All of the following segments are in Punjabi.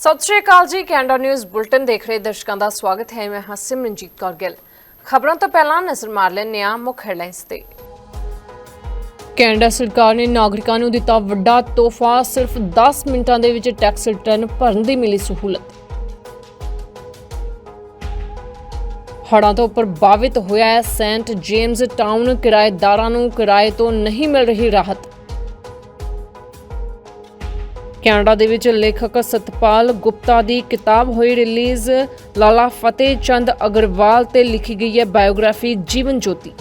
ਸਤਿ ਸ਼੍ਰੀ ਅਕਾਲ ਜੀ, ਕੈਨੇਡਾ ਨਿਊਜ਼ ਬੁਲਟਨ ਦੇਖ ਰਹੇ ਦਰਸ਼ਕਾਂ ਦਾ ਸਵਾਗਤ ਹੈ। ਮੈਂ ਹਾਂ ਸਿਮਰਨਜੀਤ ਕੌਰ ਗਿੱਲ। ਖਬਰਾਂ ਤੋਂ ਪਹਿਲਾਂ ਨਜ਼ਰ ਮਾਰ ਲੈਂਦੇ ਹਾਂ ਮੁੱਖ ਹੈਡਲਾਈਨਸ ਤੇ। ਕੈਨੇਡਾ ਸਰਕਾਰ ਨੇ ਨਾਗਰਿਕਾਂ ਨੂੰ ਦਿੱਤਾ ਵੱਡਾ ਤੋਹਫਾ, ਸਿਰਫ 10 ਮਿੰਟਾਂ ਦੇ ਵਿੱਚ ਟੈਕਸ ਰਿਟਰਨ ਭਰਨ ਦੀ ਮਿਲੀ ਸਹੂਲਤ। ਹੜਾਂ ਤੋਂ ਪ੍ਰਭਾਵਿਤ ਹੋਇਆ ਹੈ ਸੈਂਟ ਜੇਮਸ ਟਾਊਨ ਕਿਰਾਏਦਾਰਾਂ ਨੂੰ ਕਿਰਾਏ ਤੋਂ ਨਹੀਂ ਮਿਲ ਰਹੀ ਰਾਹਤ। ਕੈਨੇਡਾ ਦੇ ਵਿੱਚ ਲੇਖਕ ਸਤਪਾਲ ਗੁਪਤਾ ਦੀ ਕਿਤਾਬ ਹੋਈ ਰਿਲੀਜ਼। ਲਾਲਾ ਫਤਿਹ ਚੰਦ ਅਗਰਵਾਲ ਤੇ ਲਿਖੀ ਗਈ ਹੈ ਬਾਇਓਗ੍ਰਾਫੀ ਜੀਵਨ ਜੋਤੀ।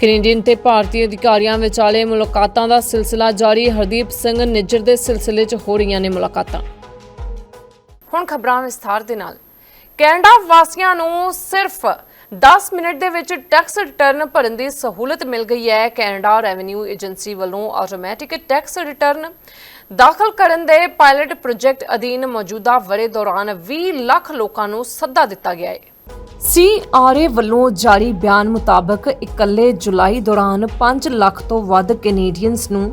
ਕੈਨੇਡੀਅਨ ਤੇ ਭਾਰਤੀ ਅਧਿਕਾਰੀਆਂ ਵਿਚਾਲੇ ਮੁਲਾਕਾਤਾਂ ਦਾ ਸਿਲਸਿਲਾ ਜਾਰੀ। ਹਰਦੀਪ ਸਿੰਘ ਨਿੱਜਰ ਦੇ ਸਿਲਸਿਲੇ 'ਚ ਹੋ ਰਹੀਆਂ ਨੇ ਮੁਲਾਕਾਤਾਂ। ਹੁਣ ਖਬਰਾਂ ਵਿਸਥਾਰ ਦੇ ਨਾਲ। ਕੈਨੇਡਾ ਵਾਸੀਆਂ ਨੂੰ ਸਿਰਫ 10 ਮਿੰਟ ਦੇ ਵਿੱਚ ਟੈਕਸ ਰਿਟਰਨ ਭਰਨ ਦੀ ਸਹੂਲਤ ਮਿਲ ਗਈ ਹੈ। ਕੈਨੇਡਾ ਰੈਵਨਿਊ ਏਜੰਸੀ ਵੱਲੋਂ ਆਟੋਮੈਟਿਕ ਟੈਕਸ ਰਿਟਰਨ ਦਾਖਲ ਕਰਨ ਦੇ ਪਾਇਲਟ ਪ੍ਰੋਜੈਕਟ ਅਧੀਨ ਮੌਜੂਦਾ ਵਰੇ ਦੌਰਾਨ 20 ਲੱਖ ਲੋਕਾਂ ਨੂੰ ਸੱਦਾ ਦਿੱਤਾ ਗਿਆ ਹੈ। ਸੀਆਰਏ ਵੱਲੋਂ ਜਾਰੀ ਬਿਆਨ ਮੁਤਾਬਕ ਇਕੱਲੇ ਜੁਲਾਈ ਦੌਰਾਨ 5 ਲੱਖ ਤੋਂ ਵੱਧ ਕੈਨੇਡੀਅਨਸ ਨੂੰ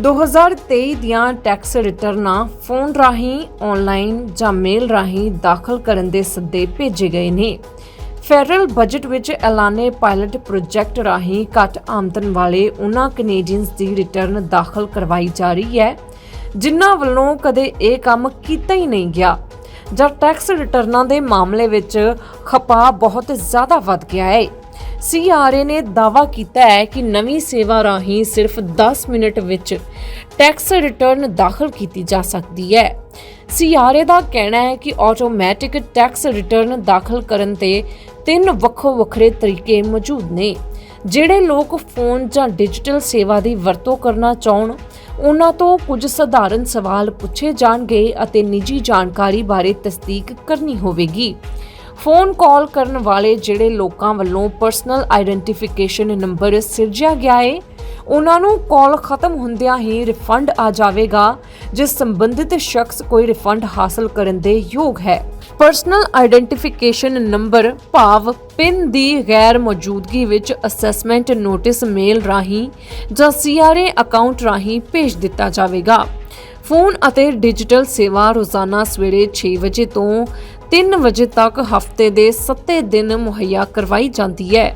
2023 ਦੀਆਂ ਟੈਕਸ ਰਿਟਰਨਾਂ ਫੋਨ ਰਾਹੀਂ ਆਨਲਾਈਨ ਜਾਂ ਮੇਲ ਰਾਹੀਂ ਦਾਖਲ ਕਰਨ ਦੇ ਸੱਦੇ ਭੇਜੇ ਗਏ ਨੇ। ਫੈਡਰਲ ਬਜਟ ਵਿੱਚ ਐਲਾਨੇ ਪਾਇਲਟ ਪ੍ਰੋਜੈਕਟ ਰਾਹੀਂ ਘੱਟ ਆਮਦਨ ਵਾਲੇ ਉਹਨਾਂ ਕੈਨੇਡੀਅਨਸ ਦੀ ਰਿਟਰਨ ਦਾਖਲ ਕਰਵਾਈ ਜਾ ਰਹੀ ਹੈ, ਜਿਨ੍ਹਾਂ ਵੱਲੋਂ ਕਦੇ ਇਹ ਕੰਮ ਕੀਤਾ ਹੀ ਨਹੀਂ ਗਿਆ। ਜਾਂ ਟੈਕਸ ਰਿਟਰਨਾਂ ਦੇ ਮਾਮਲੇ ਵਿੱਚ ਖਪਾ ਬਹੁਤ ਜ਼ਿਆਦਾ ਵੱਧ ਗਿਆ ਹੈ। ਸੀਆਰਏ ਨੇ ਦਾਅਵਾ ਕੀਤਾ ਹੈ ਕਿ ਨਵੀਂ ਸੇਵਾ ਰਾਹੀਂ ਸਿਰਫ 10 ਮਿੰਟ ਵਿੱਚ ਟੈਕਸ ਰਿਟਰਨ ਦਾਖਲ ਕੀਤੀ ਜਾ ਸਕਦੀ ਹੈ। ਸੀਆਰਏ ਦਾ ਕਹਿਣਾ ਹੈ ਕਿ ਆਟੋਮੈਟਿਕ ਟੈਕਸ ਰਿਟਰਨ ਦਾਖਲ ਕਰਨ ਤੇ ਤਿੰਨ ਵੱਖੋ ਵੱਖਰੇ ਤਰੀਕੇ ਮੌਜੂਦ ਨੇ, ਜਿਹੜੇ ਲੋਕ ਫੋਨ ਜਾਂ ਡਿਜੀਟਲ ਸੇਵਾ ਦੀ ਵਰਤੋਂ ਕਰਨਾ ਚਾਹਣ। ਉਹਨਾਂ ਤੋਂ ਕੁਝ ਸਧਾਰਨ ਸਵਾਲ ਪੁੱਛੇ ਜਾਣਗੇ ਅਤੇ ਨਿੱਜੀ ਜਾਣਕਾਰੀ ਬਾਰੇ ਤਸਦੀਕ ਕਰਨੀ ਹੋਵੇਗੀ। ਫੋਨ ਕਾਲ ਕਰਨ ਵਾਲੇ ਜਿਹੜੇ ਲੋਕਾਂ ਵੱਲੋਂ ਪਰਸਨਲ ਆਈਡੈਂਟੀਫਿਕੇਸ਼ਨ ਨੰਬਰ ਸਿਰਜਿਆ ਗਿਆ ਹੈ ਉਹਨਾਂ ਨੂੰ ਕਾਲ ਖਤਮ ਹੁੰਦਿਆਂ ਹੀ ਰਿਫੰਡ ਆ ਜਾਵੇਗਾ ਜੇ ਸੰਬੰਧਿਤ ਸ਼ਖਸ ਕੋਈ ਰਿਫੰਡ ਹਾਸਲ ਕਰਨ ਦੇ ਯੋਗ ਹੈ। ਪਰਸਨਲ ਆਇਡੈਂਟੀਫਿਕੇਸ਼ਨ ਨੰਬਰ ਭਾਵ ਪਿਨ ਦੀ ਗੈਰ ਮੌਜੂਦਗੀ ਵਿੱਚ ਅਸੈਸਮੈਂਟ ਨੋਟਿਸ ਮੇਲ ਰਾਹੀਂ ਜਾਂ ਸੀਆਰਏ ਅਕਾਊਂਟ ਰਾਹੀਂ ਭੇਜ ਦਿੱਤਾ ਜਾਵੇਗਾ। ਫੋਨ ਅਤੇ ਡਿਜੀਟਲ ਸੇਵਾ ਰੋਜ਼ਾਨਾ ਸਵੇਰੇ 6 ਵਜੇ ਤੋਂ 3 ਵਜੇ ਤੱਕ ਹਫ਼ਤੇ ਦੇ 7 ਦਿਨ ਮੁਹੱਈਆ ਕਰਵਾਈ ਜਾਂਦੀ ਹੈ।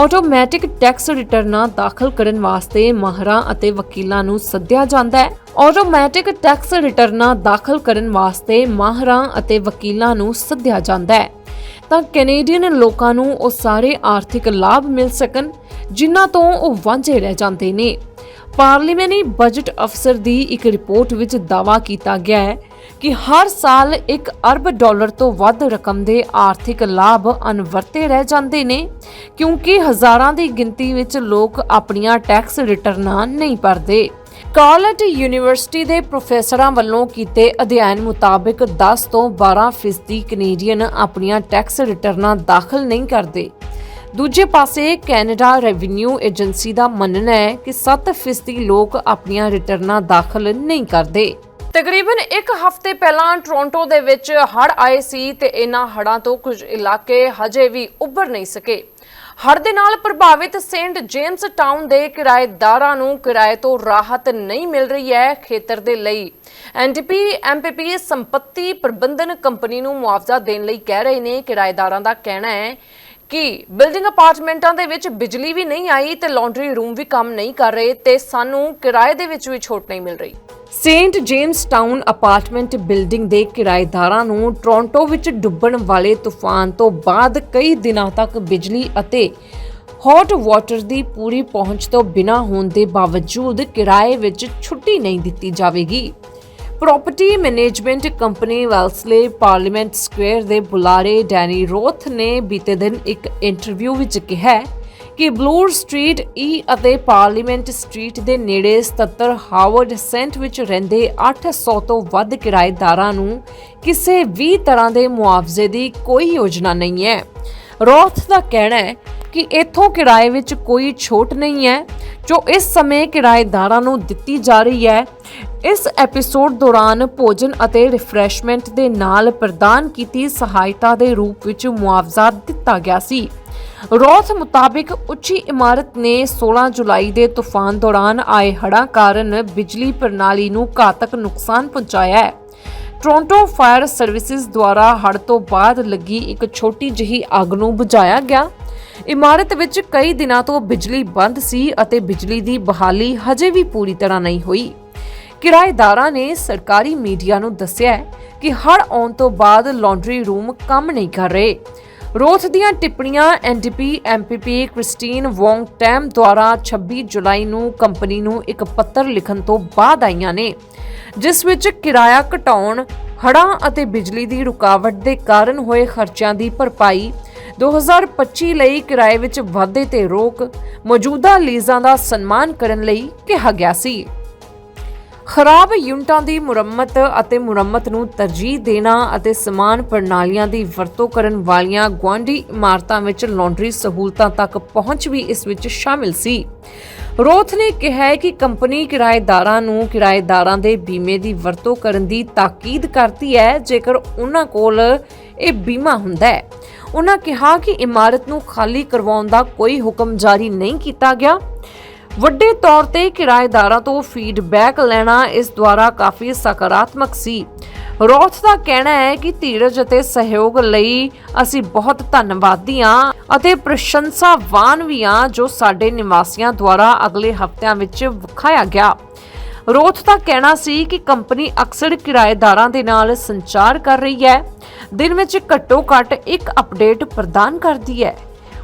ਆਟੋਮੈਟਿਕ ਟੈਕਸ ਰਿਟਰਨਾਂ ਦਾਖਲ ਕਰਨ ਵਾਸਤੇ ਮਾਹਰਾਂ ਅਤੇ ਵਕੀਲਾਂ ਨੂੰ ਸੱਦਿਆ ਜਾਂਦਾ ਹੈ। ਆਟੋਮੈਟਿਕ ਟੈਕਸ ਰਿਟਰਨਾਂ ਦਾਖਲ ਕਰਨ ਵਾਸਤੇ ਮਾਹਰਾਂ ਅਤੇ ਵਕੀਲਾਂ ਨੂੰ ਸੱਦਿਆ ਜਾਂਦਾ ਹੈ। ਤਾਂ ਕੈਨੇਡੀਅਨ ਲੋਕਾਂ ਨੂੰ ਉਹ ਸਾਰੇ ਆਰਥਿਕ ਲਾਭ ਮਿਲ ਸਕਣ, ਜਿਨ੍ਹਾਂ ਤੋਂ ਉਹ ਵਾਂਝੇ ਰਹਿ ਜਾਂਦੇ ਨੇ। ਪਾਰਲੀਮੈਂਟਰੀ ਬਜਟ ਅਫਸਰ ਦੀ ਇੱਕ ਰਿਪੋਰਟ ਵਿੱਚ ਦਾਅਵਾ ਕੀਤਾ ਗਿਆ ਹੈ ਕਿ ਹਰ ਸਾਲ 1 ਅਰਬ ਡਾਲਰ ਤੋਂ ਵੱਧ ਰਕਮ ਦੇ ਆਰਥਿਕ ਲਾਭ ਅਨਵਰਤੇ ਰਹਿ ਜਾਂਦੇ ਨੇ, ਕਿਉਂਕਿ ਹਜ਼ਾਰਾਂ ਦੀ ਗਿਣਤੀ ਵਿੱਚ ਲੋਕ ਆਪਣੀਆਂ ਟੈਕਸ ਰਿਟਰਨਾਂ ਨਹੀਂ ਭਰਦੇ। ਕਾਲਟ ਯੂਨੀਵਰਸਿਟੀ ਦੇ ਪ੍ਰੋਫੈਸਰਾਂ ਵੱਲੋਂ ਕੀਤੇ ਅਧਿਐਨ ਮੁਤਾਬਕ 10 ਤੋਂ 12 ਫੀਸਦੀ ਕੈਨੇਡੀਅਨ ਆਪਣੀਆਂ ਟੈਕਸ ਰਿਟਰਨਾਂ ਦਾਖਲ ਨਹੀਂ ਕਰਦੇ। ਦੂਜੇ ਪਾਸੇ, ਕੈਨੇਡਾ ਰੈਵਨਿਊ ਏਜੰਸੀ ਦਾ ਮੰਨਣਾ ਹੈ ਕਿ 7 ਫੀਸਦੀ ਲੋਕ ਆਪਣੀਆਂ ਰਿਟਰਨਾਂ ਦਾਖਲ ਨਹੀਂ ਕਰਦੇ। ਤਕਰੀਬਨ ਇੱਕ ਹਫ਼ਤੇ ਪਹਿਲਾਂ ਟੋਰਾਂਟੋ ਦੇ ਵਿੱਚ ਹੜ੍ਹ ਆਏ ਸੀ ਤੇ ਇਹਨਾਂ ਹੜ੍ਹਾਂ ਤੋਂ ਕੁਝ ਇਲਾਕੇ ਹਜੇ ਵੀ ਉੱਭਰ ਨਹੀਂ ਸਕੇ। ਹੜ੍ਹ ਦੇ ਨਾਲ ਪ੍ਰਭਾਵਿਤ ਸੇਂਟ ਜੇਮਸ ਟਾਊਨ ਦੇ ਕਿਰਾਏਦਾਰਾਂ ਨੂੰ ਕਿਰਾਏ ਤੋਂ ਰਾਹਤ ਨਹੀਂ ਮਿਲ ਰਹੀ ਹੈ ਖੇਤਰ ਦੇ ਲਈ। ਐਨਡੀਪੀ ਐਮਪੀਪੀ ਸੰਪਤੀ ਪ੍ਰਬੰਧਨ ਕੰਪਨੀ ਨੂੰ ਮੁਆਵਜ਼ਾ ਦੇਣ ਲਈ ਕਹਿ ਰਹੇ ਨੇ, ਕਿਰਾਏਦਾਰਾਂ ਦਾ ਕਹਿਣਾ ਹੈ ਕਿ ਬਿਲਡਿੰਗ ਅਪਾਰਟਮੈਂਟਾਂ ਦੇ ਵਿੱਚ ਬਿਜਲੀ ਵੀ ਨਹੀਂ ਆਈ ਤੇ ਲਾਂਡਰੀ ਰੂਮ ਵੀ ਕੰਮ ਨਹੀਂ ਕਰ ਰਹੇ ਤੇ ਸਾਨੂੰ ਕਿਰਾਏ ਦੇ ਵਿੱਚ ਵੀ ਛੋਟ ਨਹੀਂ ਮਿਲ ਰਹੀ। Saint James town apartment building ਦੇ ਕਿਰਾਏਦਾਰਾਂ ਨੂੰ ਟੋਰਾਂਟੋ ਵਿੱਚ ਡੁੱਬਣ ਵਾਲੇ ਤੂਫਾਨ ਤੋਂ ਬਾਅਦ ਕਈ ਦਿਨਾਂ ਤੱਕ ਬਿਜਲੀ ਅਤੇ ਹੌਟ ਵਾਟਰ ਦੀ ਪੂਰੀ ਪਹੁੰਚ ਤੋਂ ਬਿਨਾਂ ਹੋਣ ਦੇ ਬਾਵਜੂਦ ਕਿਰਾਏ ਵਿੱਚ ਛੁੱਟੀ ਨਹੀਂ ਦਿੱਤੀ ਜਾਵੇਗੀ। Property management company Wellesley Parliament Square ਦੇ ਬੁਲਾਰੇ ਡੈਨੀ ਰੋਥ ਨੇ ਬੀਤੇ ਦਿਨ ਇੱਕ ਇੰਟਰਵਿਊ ਵਿੱਚ ਕਿਹਾ ਕਿ ਬਲੂਰ ਸਟਰੀਟ ਈ ਅਤੇ ਪਾਰਲੀਮੈਂਟ ਸਟਰੀਟ ਦੇ ਨੇੜੇ 77 ਹਾਰਵਰਡ ਸੈਂਟ ਵਿੱਚ ਰਹਿੰਦੇ 800 ਤੋਂ ਵੱਧ ਕਿਰਾਏਦਾਰਾਂ ਨੂੰ ਕਿਸੇ ਵੀ ਤਰ੍ਹਾਂ ਦੇ ਮੁਆਵਜ਼ੇ ਦੀ ਕੋਈ ਯੋਜਨਾ ਨਹੀਂ ਹੈ। ਰੋਥ ਦਾ ਕਹਿਣਾ ਹੈ ਕਿ ਇੱਥੋਂ ਕਿਰਾਏ ਵਿੱਚ ਕੋਈ ਛੋਟ ਨਹੀਂ ਹੈ, ਜੋ ਇਸ ਸਮੇਂ ਕਿਰਾਏਦਾਰਾਂ ਨੂੰ ਦਿੱਤੀ ਜਾ ਰਹੀ ਹੈ। ਇਸ ਐਪੀਸੋਡ ਦੌਰਾਨ ਭੋਜਨ ਅਤੇ ਰਿਫਰੈਸ਼ਮੈਂਟ ਦੇ ਨਾਲ ਪ੍ਰਦਾਨ ਕੀਤੀ ਸਹਾਇਤਾ ਦੇ ਰੂਪ ਵਿੱਚ ਮੁਆਵਜ਼ਾ ਦਿੱਤਾ ਗਿਆ ਸੀ। ਰੋਥ ਮੁਤਾਬਿਕ ਉੱਚੀ ਇਮਾਰਤ ਨੇ 16 ਜੁਲਾਈ ਦੇ ਤੂਫਾਨ ਦੌਰਾਨ ਆਏ ਹੜ੍ਹਾਂ ਕਾਰਨ ਬਿਜਲੀ ਪ੍ਰਣਾਲੀ ਨੂੰ ਘਾਤਕ ਨੁਕਸਾਨ ਪਹੁੰਚਾਇਆ ਹੈ। ਟੋਰਾਂਟੋ ਫਾਇਰ ਸਰਵਿਸਿਜ਼ ਦੁਆਰਾ ਹੜ੍ਹ ਤੋਂ ਬਾਅਦ ਲੱਗੀ ਇੱਕ ਛੋਟੀ ਜਿਹੀ ਅੱਗ ਨੂੰ ਬੁਝਾਇਆ ਗਿਆ। ਇਮਾਰਤ ਵਿੱਚ ਕਈ ਦਿਨਾਂ ਤੋਂ ਬਿਜਲੀ ਬੰਦ ਸੀ ਅਤੇ ਬਿਜਲੀ ਦੀ ਬਹਾਲੀ ਹਜੇ ਵੀ ਪੂਰੀ ਤਰ੍ਹਾਂ ਨਹੀਂ ਹੋਈ। ਕਿਰਾਏਦਾਰਾਂ ਨੇ ਸਰਕਾਰੀ ਮੀਡੀਆ ਨੂੰ ਦੱਸਿਆ ਕਿ ਹੜ੍ਹ ਆਉਣ ਤੋਂ ਬਾਅਦ ਲਾਂਡਰੀ ਰੂਮ ਕੰਮ ਨਹੀਂ ਕਰ ਰਹੇ। ਰੋਥ ਦੀਆਂ ਟਿੱਪਣੀਆਂ NDP MPP Christine Wong Tam ਦੁਆਰਾ 26 ਜੁਲਾਈ ਨੂੰ ਕੰਪਨੀ ਨੂੰ ਇੱਕ ਪੱਤਰ ਲਿਖਣ ਤੋਂ ਬਾਅਦ ਆਈਆਂ ਨੇ, ਜਿਸ ਵਿੱਚ ਕਿਰਾਇਆ ਘਟਾਉਣ, ਹੜ੍ਹਾਂ ਅਤੇ ਬਿਜਲੀ ਦੀ ਰੁਕਾਵਟ ਦੇ ਕਾਰਨ ਹੋਏ ਖਰਚਿਆਂ ਦੀ ਭਰਪਾਈ 2025 ਲਈ ਕਿਰਾਏ ਵਿੱਚ ਵਾਧੇ ਤੇ ਰੋਕ, ਮੌਜੂਦਾ ਲੀਜ਼ਾਂ ਦਾ ਸਨਮਾਨ ਕਰਨ ਲਈ ਕਿਹਾ ਗਿਆ ਸੀ। ਖਰਾਬ ਯੂਨਿਟਾਂ ਦੀ ਮੁਰੰਮਤ ਅਤੇ ਮੁਰੰਮਤ ਨੂੰ ਤਰਜੀਹ ਦੇਣਾ ਅਤੇ ਸਮਾਨ ਪ੍ਰਣਾਲੀਆਂ ਦੀ ਵਰਤੋਂ ਕਰਨ ਵਾਲੀਆਂ ਗੁਆਂਢੀ ਇਮਾਰਤਾਂ ਵਿੱਚ ਲਾਂਡਰੀ ਸਹੂਲਤਾਂ ਤੱਕ ਪਹੁੰਚ ਵੀ ਇਸ ਵਿੱਚ ਸ਼ਾਮਿਲ ਸੀ। ਰੋਥ ਨੇ ਕਿਹਾ ਹੈ ਕਿ ਕੰਪਨੀ ਕਿਰਾਏਦਾਰਾਂ ਨੂੰ ਕਿਰਾਏਦਾਰਾਂ ਦੇ ਬੀਮੇ ਦੀ ਵਰਤੋਂ ਕਰਨ ਦੀ ਤਾਕੀਦ ਕਰਦੀ ਹੈ, ਜੇਕਰ ਉਹਨਾਂ ਕੋਲ ਇਹ ਬੀਮਾ ਹੁੰਦਾ ਹੈ। ਉਹਨਾਂ ਕਿਹਾ ਕਿ ਇਮਾਰਤ ਨੂੰ ਖਾਲੀ ਕਰਵਾਉਣ ਦਾ ਕੋਈ ਹੁਕਮ ਜਾਰੀ ਨਹੀਂ ਕੀਤਾ ਗਿਆ। ਵੱਡੇ ਤੌਰ ਤੇ ਕਿਰਾਏਦਾਰਾਂ ਤੋਂ ਫੀਡਬੈਕ ਲੈਣਾ ਇਸ ਦੁਆਰਾ ਕਾਫੀ ਸਕਾਰਾਤਮਕ ਸੀ। ਰੋਥ ਦਾ ਕਹਿਣਾ ਹੈ ਕਿ ਧੀਰਜ ਅਤੇ ਸਹਿਯੋਗ ਲਈ ਅਸੀਂ ਬਹੁਤ ਧੰਨਵਾਦੀ ਹਾਂ ਅਤੇ ਪ੍ਰਸ਼ੰਸਾਵਾਨ ਵੀ ਹਾਂ ਜੋ ਸਾਡੇ ਨਿਵਾਸੀਆਂ ਦੁਆਰਾ ਅਗਲੇ ਹਫ਼ਤਿਆਂ ਵਿੱਚ ਵਿਖਾਇਆ ਗਿਆ। ਰੋਥ ਦਾ ਕਹਿਣਾ ਸੀ ਕਿ ਕੰਪਨੀ ਅਕਸਰ ਕਿਰਾਏਦਾਰਾਂ ਦੇ ਨਾਲ ਸੰਚਾਰ ਕਰ ਰਹੀ ਹੈ। ਦਿਨ ਵਿੱਚ ਘੱਟੋ-ਘੱਟ ਇੱਕ ਅਪਡੇਟ ਪ੍ਰਦਾਨ ਕਰਦੀ ਹੈ।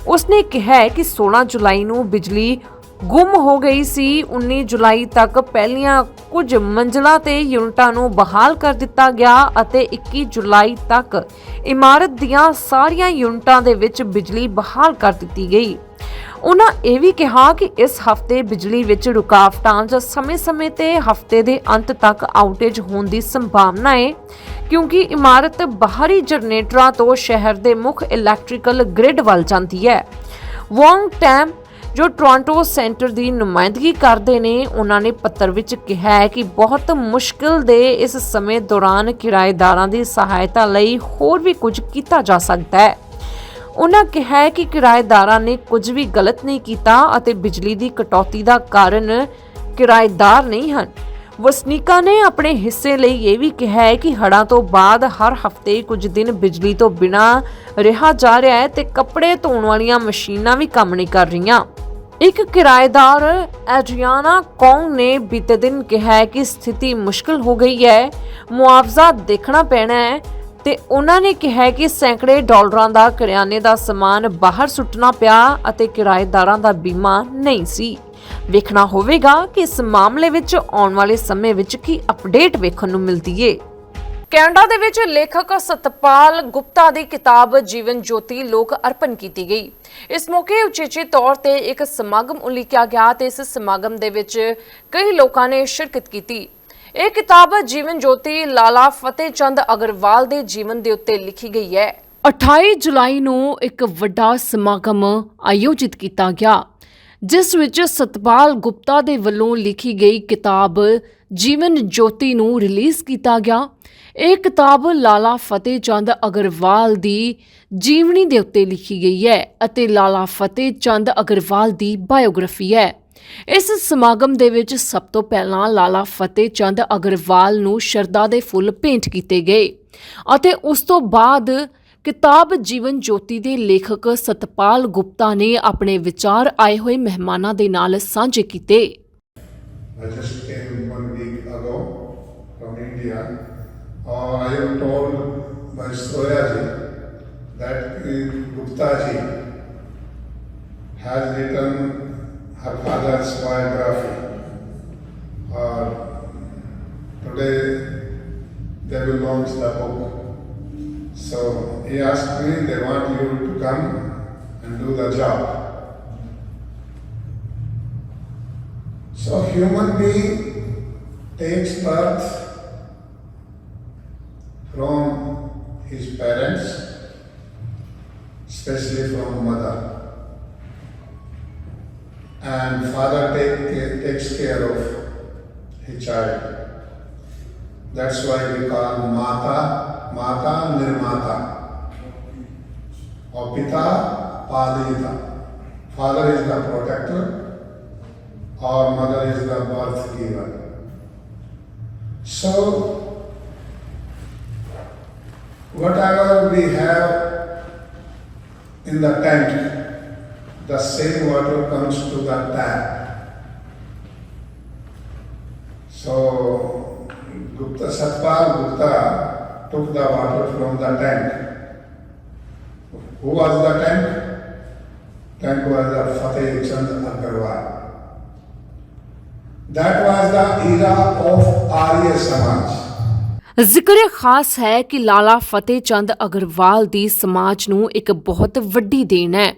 ਉਸਨੇ ਕਿਹਾ ਕਿ 16 ਜੁਲਾਈ ਨੂੰ ਬਿਜਲੀ ਗੁੰਮ ਹੋ ਗਈ ਸੀ। 19 ਜੁਲਾਈ ਤੱਕ ਪਹਿਲੀਆਂ ਕੁਝ ਮੰਜ਼ਲਾਂ ਤੇ ਯੂਨਿਟਾਂ ਨੂੰ ਬਹਾਲ ਕਰ ਦਿੱਤਾ ਗਿਆ ਅਤੇ 21 ਜੁਲਾਈ ਤੱਕ ਇਮਾਰਤ ਦੀਆਂ ਸਾਰੀਆਂ ਯੂਨਿਟਾਂ ਦੇ ਵਿੱਚ ਬਿਜਲੀ ਬਹਾਲ ਕਰ ਦਿੱਤੀ ਗਈ। ਉਹਨਾਂ ਇਹ ਵੀ ਕਿਹਾ ਕਿ ਇਸ ਹਫ਼ਤੇ ਬਿਜਲੀ ਵਿੱਚ ਰੁਕਾਵਟਾਂ ਜਾਂ ਸਮੇਂ-ਸਮੇਂ ਤੇ ਹਫ਼ਤੇ ਦੇ ਅੰਤ ਤੱਕ ਆਊਟੇਜ ਹੋਣ ਦੀ ਸੰਭਾਵਨਾ ਹੈ, ਕਿਉਂਕਿ ਇਮਾਰਤ ਬਾਹਰੀ ਜਨਰੇਟਰਾਂ ਤੋਂ ਸ਼ਹਿਰ ਦੇ ਮੁੱਖ ਇਲੈਕਟ੍ਰੀਕਲ ਗ੍ਰਿਡ ਵੱਲ ਜਾਂਦੀ ਹੈ। ਵੋਂਗ ਟੈਮ ਜੋ ਟੋਰਾਂਟੋ ਸੈਂਟਰ ਦੀ ਨੁਮਾਇੰਦਗੀ ਕਰਦੇ ਨੇ, ਉਹਨਾਂ ਨੇ ਪੱਤਰ ਵਿੱਚ ਕਿਹਾ ਹੈ ਕਿ ਬਹੁਤ ਮੁਸ਼ਕਲ ਦੇ ਇਸ ਸਮੇਂ ਦੌਰਾਨ ਕਿਰਾਏਦਾਰਾਂ ਦੀ ਸਹਾਇਤਾ ਲਈ ਹੋਰ ਵੀ ਕੁਝ ਕੀਤਾ ਜਾ ਸਕਦਾ ਹੈ। ਉਹਨਾਂ ਕਿਹਾ ਹੈ ਕਿ ਕਿਰਾਏਦਾਰਾਂ ਨੇ ਕੁਝ ਵੀ ਗਲਤ ਨਹੀਂ ਕੀਤਾ ਅਤੇ ਬਿਜਲੀ ਦੀ ਕਟੌਤੀ ਦਾ ਕਾਰਨ ਕਿਰਾਏਦਾਰ ਨਹੀਂ ਹਨ। ਵਸਨੀਕਾਂ ਨੇ ਆਪਣੇ ਹਿੱਸੇ ਲਈ ਇਹ ਵੀ ਕਿਹਾ ਹੈ ਕਿ ਹੜ੍ਹਾਂ ਤੋਂ ਬਾਅਦ ਹਰ ਹਫ਼ਤੇ ਕੁਝ ਦਿਨ ਬਿਜਲੀ ਤੋਂ ਬਿਨਾਂ ਰਿਹਾ ਜਾ ਰਿਹਾ ਹੈ ਤੇ ਕੱਪੜੇ ਧੋਣ ਵਾਲੀਆਂ ਮਸ਼ੀਨਾਂ ਵੀ ਕੰਮ ਨਹੀਂ ਕਰ ਰਹੀਆਂ। ਇੱਕ ਕਿਰਾਏਦਾਰ ਐਡਰੀਆਨਾ ਕੌਂਗ ਨੇ? ਬੀਤੇ ਦਿਨ ਕਿਹਾ ਕਿ ਸਥਿਤੀ ਮੁਸ਼ਕਲ ਹੋ ਗਈ ਹੈ। ਮੁਆਵਜ਼ਾ ਦੇਖਣਾ ਪੈਣਾ ਹੈ ਤੇ ਉਹਨਾਂ ਨੇ ਕਿਹਾ ਕਿ ਸੈਂਕੜੇ ਡਾਲਰਾਂ ਦਾ ਕਰਿਆਨੇ ਦਾ ਸਮਾਨ ਬਾਹਰ ਸੁੱਟਣਾ ਪਿਆ ਅਤੇ ਕਿਰਾਏਦਾਰਾਂ ਦਾ ਬੀਮਾ ਨਹੀਂ ਸੀ। ਵੇਖਣਾ ਹੋਵੇਗਾ ਕਿ ਇਸ ਮਾਮਲੇ ਵਿੱਚ ਆਉਣ ਵਾਲੇ ਸਮੇਂ ਵਿੱਚ ਕੀ ਅਪਡੇਟ ਵੇਖਣ ਨੂੰ ਮਿਲਦੀ ਏ। ਕੈਨੇਡਾ ਦੇ ਵਿੱਚ ਲੇਖਕ ਸਤਪਾਲ ਗੁਪਤਾ ਦੀ ਕਿਤਾਬ ਜੀਵਨ ਜੋਤੀ ਲੋਕ ਅਰਪਣ ਕੀਤੀ ਗਈ। ਇਸ ਮੌਕੇ ਉਚੇਚੇ ਤੌਰ ਤੇ ਇੱਕ ਸਮਾਗਮ ਉਲੀਕਿਆ ਗਿਆ ਤੇ ਇਸ ਸਮਾਗਮ ਦੇ ਵਿੱਚ ਕਈ ਲੋਕਾਂ ਨੇ ਸ਼ਿਰਕਤ ਕੀਤੀ। ਇਹ ਕਿਤਾਬ ਜੀਵਨ ਜੋਤੀ ਲਾਲਾ ਫਤਿਹ ਚੰਦ ਅਗਰਵਾਲ ਦੇ ਜੀਵਨ ਦੇ ਉੱਤੇ ਲਿਖੀ ਗਈ ਹੈ। 28 ਜੁਲਾਈ ਨੂੰ ਇੱਕ ਵੱਡਾ ਸਮਾਗਮ ਆਯੋਜਿਤ ਕੀਤਾ ਗਿਆ, ਜਿਸ ਵਿੱਚ ਸਤਪਾਲ ਗੁਪਤਾ ਦੇ ਵੱਲੋਂ ਲਿਖੀ ਗਈ ਕਿਤਾਬ ਜੀਵਨ ਜੋਤੀ ਨੂੰ ਰਿਲੀਜ਼ ਕੀਤਾ ਗਿਆ। ਇਹ ਕਿਤਾਬ ਲਾਲਾ ਫਤਿਹ ਚੰਦ ਅਗਰਵਾਲ ਦੀ ਜੀਵਨੀ ਦੇ ਉੱਤੇ ਲਿਖੀ ਗਈ ਹੈ ਅਤੇ ਲਾਲਾ ਫਤਿਹ ਚੰਦ ਅਗਰਵਾਲ ਦੀ ਬਾਇਓਗ੍ਰਾਫੀ ਹੈ। ਇਸ ਸਮਾਗਮ ਦੇ ਵਿੱਚ ਸਭ ਤੋਂ ਪਹਿਲਾਂ ਲਾਲਾ ਫਤਿਹ ਚੰਦ ਅਗਰਵਾਲ ਨੂੰ ਸ਼ਰਧਾ ਦੇ ਫੁੱਲ ਭੇਂਟ ਕੀਤੇ ਗਏ ਅਤੇ ਉਸ ਤੋਂ ਬਾਅਦ ਕਿਤਾਬ ਜੀਵਨ ਜੋਤੀ ਦੇ ਲੇਖਕ ਸਤਪਾਲ ਗੁਪਤਾ ਨੇ ਆਪਣੇ ਵਿਚਾਰ ਆਏ ਹੋਏ ਮਹਿਮਾਨਾਂ ਦੇ ਨਾਲ ਸਾਂਝੇ ਕੀਤੇ। I just came one week ago from India. Uh, I am told by Soyaji that uh, Gupta ji has written her father's biography. Uh, today they will launch the book. So he asked me, they want you to come and do the job. So human being takes birth from his parents, especially from mother. And father take, takes care of his child. That's why we call Mata, Mata Nirmata. Or Pita Palita. Father is the protector, or mother is the birth giver. So, whatever we have in the tank, the same water comes to the tap. So, Gupta Satpal Gupta took the water from the tank. Who was the tank? Tank was the Fateh Chand Agarwal. That was the era of Arya Samaj. ਜ਼ਿਕਰ ਖਾਸ ਹੈ ਕਿ ਲਾਲਾ ਫਤਿਹ ਚੰਦ ਅਗਰਵਾਲ ਦੀ ਸਮਾਜ ਨੂੰ ਇੱਕ ਬਹੁਤ ਵੱਡੀ ਦੇਣ ਹੈ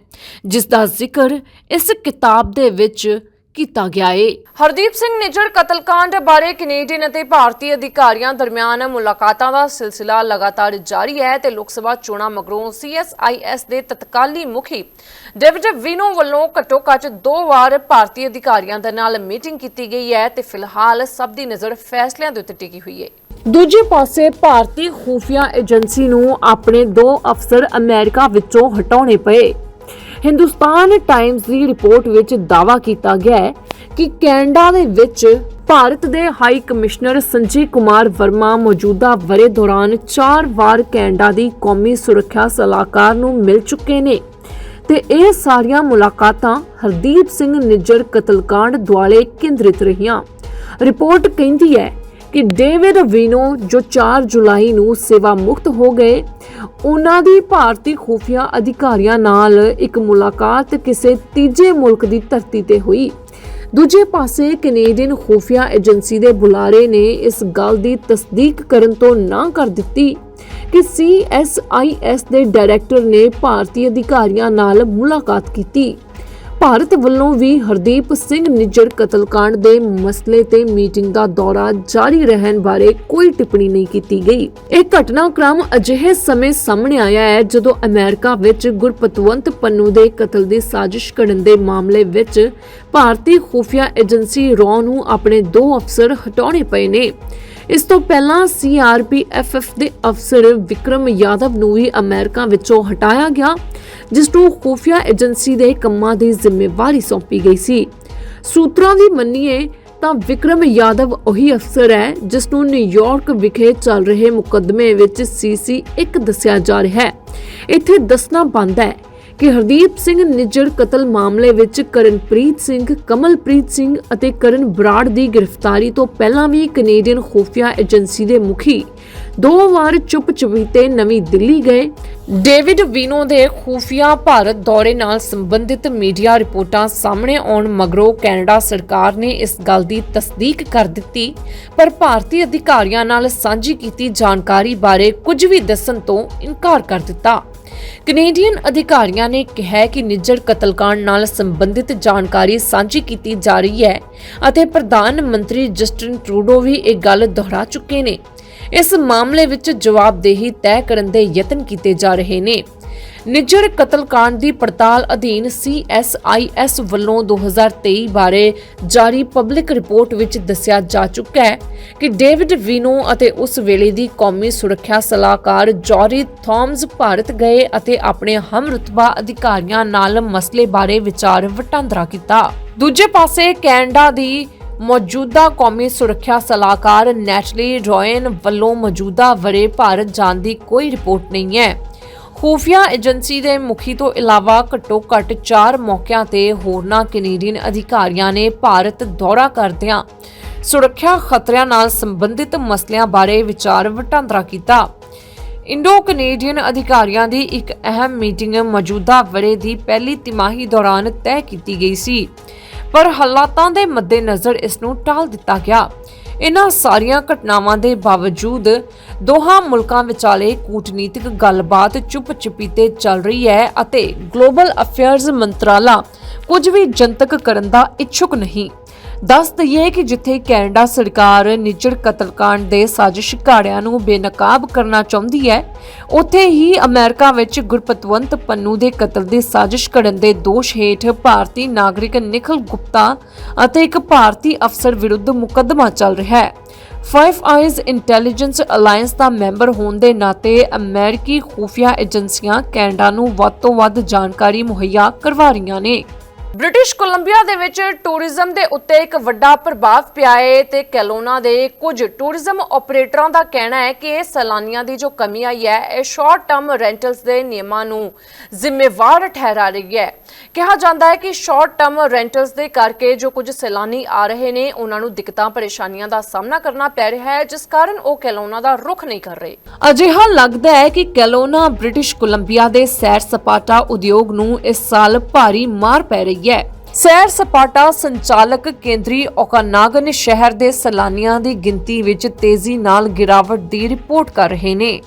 ਜਿਸ ਦਾ ਜ਼ਿਕਰ ਇਸ ਕਿਤਾਬ ਦੇ ਵਿੱਚ ਕੀਤਾ ਗਿਆ ਏ। ਹਰਦੀਪ ਸਿੰਘ ਨਿੱਜਰ ਕਤਲकांड ਬਾਰੇ ਕੈਨੇਡੀਅਨ ਅਤੇ ਭਾਰਤੀ ਅਧਿਕਾਰੀਆਂ ਦਰਮਿਆਨ ਮੁਲਾਕਾਤਾਂ ਦਾ ਸਿਲਸਿਲਾ ਲਗਾਤਾਰ ਜਾਰੀ ਹੈ ਤੇ ਲੋਕ ਸਭਾ ਚੋਣਾਂ ਮਗਰੋਂ ਸੀਐਸਆਈਐਸ ਦੇ ਤਤਕਾਲੀ ਮੁਖੀ ਡੇਵਿਡ ਵਿਨੋ ਵੱਲੋਂ ਘੱਟੋ-ਘੱਟ ਦੋ ਵਾਰ ਭਾਰਤੀ ਅਧਿਕਾਰੀਆਂ ਦੇ ਨਾਲ ਮੀਟਿੰਗ ਕੀਤੀ ਗਈ ਹੈ ਤੇ ਫਿਲਹਾਲ ਸਭ ਦੀ ਨਜ਼ਰ ਫੈਸਲਿਆਂ ਦੇ ਉੱਤੇ ਟਿਕੀ ਹੋਈ ਹੈ ਦੂਜੇ ਪਾਸੇ ਭਾਰਤੀ ਖੂਫੀਆ ਏਜੰਸੀ ਨੂੰ ਆਪਣੇ ਦੋ ਅਫਸਰ ਅਮਰੀਕਾ ਵਿੱਚੋਂ ਹਟਾਉਣੇ ਪਏ। ਹਿੰਦੁਸਤਾਨ ਟਾਈਮਜ਼ ਦੀ ਰਿਪੋਰਟ ਵਿੱਚ ਦਾਅਵਾ ਕੀਤਾ ਗਿਆ ਹੈ ਕਿ ਕੈਨੇਡਾ ਦੇ ਵਿੱਚ ਭਾਰਤ ਦੇ ਹਾਈ ਕਮਿਸ਼ਨਰ ਸੰਜੀਵ ਕੁਮਾਰ ਵਰਮਾ ਮੌਜੂਦਾ ਵਰੇ ਦੌਰਾਨ ਚਾਰ ਵਾਰ ਕੈਨੇਡਾ ਦੀ ਕੌਮੀ ਸੁਰੱਖਿਆ ਸਲਾਹਕਾਰ ਨੂੰ ਮਿਲ ਚੁੱਕੇ ਨੇ। ਤੇ ਇਹ ਸਾਰੀਆਂ ਮੁਲਾਕਾਤਾਂ ਹਰਦੀਪ ਸਿੰਘ ਨਿੱਜਰ ਕਤਲकांड ਦੁਆਲੇ ਕੇਂਦਰਿਤ ਰਹੀਆਂ। ਰਿਪੋਰਟ ਕਹਿੰਦੀ ਹੈ ਕਿ ਡੇਵਿਡ ਵੀਨੋ ਜੋ 4 ਜੁਲਾਈ ਨੂੰ ਸੇਵਾ ਮੁਕਤ ਹੋ ਗਏ, ਉਹਨਾਂ ਦੀ ਭਾਰਤੀ ਖੂਫੀਆ ਅਧਿਕਾਰੀਆਂ ਨਾਲ ਇੱਕ ਮੁਲਾਕਾਤ ਕਿਸੇ ਤੀਜੇ ਮੁਲਕ ਦੀ ਧਰਤੀ ਤੇ ਹੋਈ। ਦੂਜੇ ਪਾਸੇ ਕੈਨੇਡੀਅਨ ਖੂਫੀਆ ਏਜੰਸੀ ਦੇ ਬੁਲਾਰੇ ਨੇ ਇਸ ਗੱਲ ਦੀ ਤਸਦੀਕ ਕਰਨ ਤੋਂ ਨਾ ਕਰ ਦਿੱਤੀ ਕਿ ਸੀਐਸਆਈਐਸ ਦੇ ਡਾਇਰੈਕਟਰ ਨੇ ਭਾਰਤੀ ਅਧਿਕਾਰੀਆਂ ਨਾਲ ਮੁਲਾਕਾਤ ਕੀਤੀ। ਭਾਰਤ ਵੱਲੋਂ ਵੀ ਹਰਦੀਪ ਸਿੰਘ ਨਿੱਜਰ ਕਤਲकांड ਦੇ ਮਸਲੇ ਤੇ ਮੀਟਿੰਗ ਦਾ ਦੌਰਾ ਜਾਰੀ ਰਹਿਣ ਬਾਰੇ ਕੋਈ ਟਿੱਪਣੀ ਨਹੀਂ ਕੀਤੀ ਗਈ। ਇਹ ਘਟਨਾਕ੍ਰਮ ਅਜਿਹੇ ਸਮੇਂ ਸਾਹਮਣੇ ਆਇਆ ਹੈ ਜਦੋਂ ਅਮਰੀਕਾ ਵਿੱਚ ਗੁਰਪਤਵੰਤ ਪੰਨੂ ਦੇ ਕਤਲ ਦੀ ਸਾਜ਼ਿਸ਼ ਕਰਨ ਦੇ ਮਾਮਲੇ ਵਿੱਚ ਭਾਰਤੀ ਖੁਫੀਆ ਏਜੰਸੀ ਰੌ ਨੂੰ ਆਪਣੇ ਦੋ ਅਫਸਰ ਹਟਾਉਣੇ ਪਏ ਨੇ। ਇਸ ਤੋਂ ਪਹਿਲਾਂ ਸੀਆਰਪੀਐਫਐਫ ਦੇ ਅਫਸਰ ਵਿਕਰਮ ਯਾਦਵ ਨੂੰ ਵੀ ਅਮਰੀਕਾ ਵਿੱਚੋਂ ਹਟਾਇਆ ਗਿਆ, ਜਿਸ ਨੂੰ ਖੁਫੀਆ ਏਜੰਸੀ ਦੇ ਕੰਮਾਂ ਦੀ ਜ਼ਿੰਮੇਵਾਰੀ ਸੌਂਪੀ ਗਈ ਸੀ। ਸੂਤਰਾਂ ਦੀ ਮੰਨੀਏ ਤਾਂ ਵਿਕਰਮ ਯਾਦਵ ਉਹੀ ਅਫਸਰ ਹੈ, ਜਿਸ ਨੂੰ ਨਿਊਯਾਰਕ ਵਿਖੇ ਚੱਲ ਰਹੇ ਮੁਕੱਦਮੇ ਵਿੱਚ ਸੀਸੀ 1 ਦੱਸਿਆ ਜਾ ਰਿਹਾ ਹੈ। ਇੱਥੇ ਦੱਸਣਾ ਬੰਦ ਹੈ ਕਿ ਹਰਦੀਪ ਸਿੰਘ ਨਿੱਜਰ ਕਤਲ ਮਾਮਲੇ ਵਿੱਚ ਕਰਨਪ੍ਰੀਤ ਸਿੰਘ, ਕਮਲਪ੍ਰੀਤ ਸਿੰਘ ਅਤੇ ਕਰਨ ਬਰਾੜ ਦੀ ਗ੍ਰਿਫਤਾਰੀ ਤੋਂ ਪਹਿਲਾਂ ਵੀ ਕੈਨੇਡੀਅਨ ਖੁਫੀਆ ਏਜੰਸੀ ਦੇ ਮੁਖੀ। ਦੋ ਵਾਰ ਚੁੱਪ ਚੁਪੀਤੇ ਨਵੀਂ ਦਿੱਲੀ ਗਏ। ਡੇਵਿਡ ਵੀਨੋ ਦੇ ਖੁਫੀਆ ਭਾਰਤ ਦੌਰੇ ਨਾਲ ਸੰਬੰਧਿਤ ਮੀਡੀਆ ਰਿਪੋਰਟਾਂ ਸਾਹਮਣੇ ਆਉਣ ਮਗਰੋਂ ਕੈਨੇਡਾ ਸਰਕਾਰ ਨੇ ਇਸ ਗੱਲ ਦੀ ਤਸਦੀਕ ਕਰ ਦਿੱਤੀ, ਪਰ ਭਾਰਤੀ ਅਧਿਕਾਰੀਆਂ ਨਾਲ ਸਾਂਝੀ ਕੀਤੀ ਜਾਣਕਾਰੀ ਬਾਰੇ ਕੁਝ ਵੀ ਦੱਸਣ ਤੋਂ ਇਨਕਾਰ ਕਰ ਦਿੱਤਾ। ਕੈਨੇਡੀਅਨ ਅਧਿਕਾਰੀਆਂ ਨੇ ਕਿਹਾ ਕਿ ਨਿੱਜਰ ਕਤਲकांड ਨਾਲ ਸੰਬੰਧਿਤ ਜਾਣਕਾਰੀ ਸਾਂਝੀ ਕੀਤੀ ਜਾ ਰਹੀ ਹੈ ਅਤੇ ਪ੍ਰਧਾਨ ਮੰਤਰੀ ਜਸਟਿਨ ਟਰੂਡੋ ਵੀ ਇਹ ਗੱਲ ਦੁਹਰਾ ਚੁੱਕੇ ਨੇ। ਇਸ ਮਾਮਲੇ ਵਿੱਚ ਜਵਾਬਦੇਹੀ ਤੈਅ ਕਰਨ ਦੇ ਯਤਨ ਕੀਤੇ ਜਾ ਰਹੇ ਨੇ। ਨਿੱਜਰ ਕਤਲकांड ਦੀ ਪੜਤਾਲ ਅਧੀਨ ਸੀਐਸਆਈਐਸ ਵੱਲੋਂ 2023 ਬਾਰੇ ਜਾਰੀ ਪਬਲਿਕ ਰਿਪੋਰਟ ਵਿੱਚ ਦੱਸਿਆ ਜਾ ਚੁੱਕਾ ਹੈ ਕਿ ਡੇਵਿਡ ਵੀਨੋ ਅਤੇ ਉਸ ਵੇਲੇ ਦੀ ਕੌਮੀ ਸੁਰੱਖਿਆ ਸਲਾਹਕਾਰ ਜੌਰੀ ਥਾਮਸ ਭਾਰਤ ਗਏ ਅਤੇ ਆਪਣੇ ਹਮਰਤਬਾ ਅਧਿਕਾਰੀਆਂ ਨਾਲ ਮਸਲੇ ਬਾਰੇ ਵਿਚਾਰ ਵਟਾਂਦਰਾ ਕੀਤਾ। ਦੂਜੇ ਪਾਸੇ ਕੈਨੇਡਾ ਦੀ ਮੌਜੂਦਾ ਕੌਮੀ ਸੁਰੱਖਿਆ ਸਲਾਹਕਾਰ ਨੈਟਲੀ ਰੋਇਨ ਵੱਲੋਂ ਮੌਜੂਦਾ ਵਰੇ ਭਾਰਤ ਜਾਣ ਦੀ ਕੋਈ ਰਿਪੋਰਟ ਨਹੀਂ ਹੈ। ਖੂਫੀਆ ਏਜੰਸੀ ਦੇ ਮੁਖੀ ਤੋਂ ਇਲਾਵਾ ਘੱਟੋ-ਘੱਟ 4 ਮੌਕਿਆਂ ਤੇ ਹੋਰਨਾਂ ਕੈਨੇਡੀਅਨ ਅਧਿਕਾਰੀਆਂ ਨੇ ਭਾਰਤ ਦੌਰਾ ਕਰਦਿਆਂ ਸੁਰੱਖਿਆ ਖਤਰਿਆਂ ਨਾਲ ਸੰਬੰਧਿਤ ਮਸਲਿਆਂ ਬਾਰੇ ਵਿਚਾਰ ਵਟਾਂਦਰਾ ਕੀਤਾ। ਇੰਡੋ ਕੈਨੇਡੀਅਨ ਅਧਿਕਾਰੀਆਂ ਦੀ ਇੱਕ ਅਹਿਮ ਮੀਟਿੰਗ ਮੌਜੂਦਾ ਵਰੇ ਦੀ ਪਹਿਲੀ ਤਿਮਾਹੀ ਦੌਰਾਨ ਤੈਅ ਕੀਤੀ ਗਈ ਸੀ। ਪਰ ਹਾਲਾਤਾਂ ਦੇ ਮੱਦੇਨਜ਼ਰ ਇਸ ਨੂੰ ਟਾਲ ਦਿੱਤਾ ਗਿਆ। ਇਨ੍ਹਾਂ ਸਾਰੀਆਂ ਘਟਨਾਵਾਂ ਦੇ ਬਾਵਜੂਦ ਦੋਹਾਂ ਮੁਲਕਾਂ ਵਿਚਾਲੇ ਕੂਟਨੀਤਿਕ ਗੱਲਬਾਤ ਚੁੱਪ-ਚੁਪੀਤੇ ਚੱਲ ਰਹੀ ਹੈ ਅਤੇ ਗਲੋਬਲ ਅਫੇਅਰਜ਼ ਮੰਤਰਾਲਾ ਕੁਝ ਵੀ ਜਨਤਕ ਕਰਨ ਦਾ ਇੱਛੁਕ ਨਹੀਂ। ਦੱਸ ਦਈਏ ਕਿ ਜਿੱਥੇ ਕੈਨੇਡਾ ਸਰਕਾਰ ਨਿੱਜਰ ਕਤਲकांड ਦੇ ਸਾਜ਼ਿਸ਼ ਘਾੜਿਆਂ ਨੂੰ ਬੇਨਕਾਬ ਕਰਨਾ ਚਾਹੁੰਦੀ ਹੈ, ਉੱਥੇ ਹੀ ਅਮਰੀਕਾ ਵਿੱਚ ਗੁਰਪਤਵੰਤ ਪੰਨੂ ਦੇ ਕਤਲ ਦੀ ਸਾਜ਼ਿਸ਼ ਕਰਨ ਦੇ ਦੋਸ਼ ਹੇਠ ਭਾਰਤੀ ਨਾਗਰਿਕ ਨਿਖਲ ਗੁਪਤਾ ਅਤੇ ਇੱਕ ਭਾਰਤੀ ਅਫਸਰ ਵਿਰੁੱਧ ਮੁਕੱਦਮਾ ਚੱਲ ਰਿਹਾ ਹੈ। ਫਾਈਵ ਆਈਜ਼ ਇੰਟੈਲੀਜੈਂਸ ਅਲਾਈਅੰਸ ਦਾ ਮੈਂਬਰ ਹੋਣ ਦੇ ਨਾਤੇ ਅਮਰੀਕੀ ਖੂਫੀਆ ਏਜੰਸੀਆਂ ਕੈਨੇਡਾ ਨੂੰ ਵੱਧ ਤੋਂ ਵੱਧ ਜਾਣਕਾਰੀ ਮੁਹੱਈਆ ਕਰਵਾ ਰਹੀਆਂ ਨੇ। ਬ੍ਰਿਟਿਸ਼ ਕੋਲੰਬੀਆ ਦੇ ਵਿੱਚ ਟੂਰਿਜ਼ਮ ਦੇ ਉੱਤੇ ਇੱਕ ਵੱਡਾ ਪ੍ਰਭਾਵ ਪਿਆ ਹੈ ਤੇ ਕੈਲੋਨਾ ਦੇ ਕੁਝ ਟੂਰਿਜ਼ਮ ਆਪਰੇਟਰਾਂ ਦਾ ਕਹਿਣਾ ਹੈ ਕਿ ਸੈਲਾਨੀਆਂ ਦੀ ਜੋ ਕਮੀ ਆਈ ਹੈ, ਇਹ ਸ਼ਾਰਟ ਟਰਮ ਰੈਂਟਲਸ ਦੇ ਨਿਯਮਾਂ ਨੂੰ ਜ਼ਿੰਮੇਵਾਰ ਠਹਿਰਾ ਰਹੀ ਹੈ। ਕਿਹਾ ਜਾਂਦਾ ਹੈ ਕਿ ਸ਼ਾਰਟ ਟਰਮ ਰੈਂਟਲਸ ਦੇ ਕਰਕੇ ਜੋ ਕੁਝ ਸੈਲਾਨੀ ਆ ਰਹੇ ਨੇ, ਉਹਨਾਂ ਨੂੰ ਦਿੱਕਤਾਂ, ਪਰੇਸ਼ਾਨੀਆਂ ਦਾ ਸਾਹਮਣਾ ਕਰਨਾ ਪੈ ਰਿਹਾ ਹੈ, ਜਿਸ ਕਾਰਨ ਉਹ ਕੈਲੋਨਾ ਦਾ ਰੁਖ ਨਹੀਂ ਕਰ ਰਹੇ। ਅਜਿਹਾ ਲੱਗਦਾ ਹੈ ਕਿ ਕੈਲੋਨਾ ਬ੍ਰਿਟਿਸ਼ ਕੋਲੰਬੀਆ ਦੇ ਸੈਰ ਸਪਾਟਾ ਉਦਯੋਗ ਨੂੰ ਇਸ ਸਾਲ ਭਾਰੀ ਮਾਰ ਪੈ ਰਹੀ ਹੈ। ਸੈਰ ਸਪਾਟਾ ਸੰਚਾਲਕ ਕੇਂਦਰੀ ਓਕਾਨਾਗਨ ਸ਼ਹਿਰ ਦੇ ਸੈਲਾਨੀਆਂ ਦੀ ਗਿਣਤੀ ਵਿੱਚ ਤੇਜ਼ੀ ਨਾਲ ਗਿਰਾਵਟ ਦੀ ਰਿਪੋਰਟ ਕਰ ਰਹੇ ਨੇ।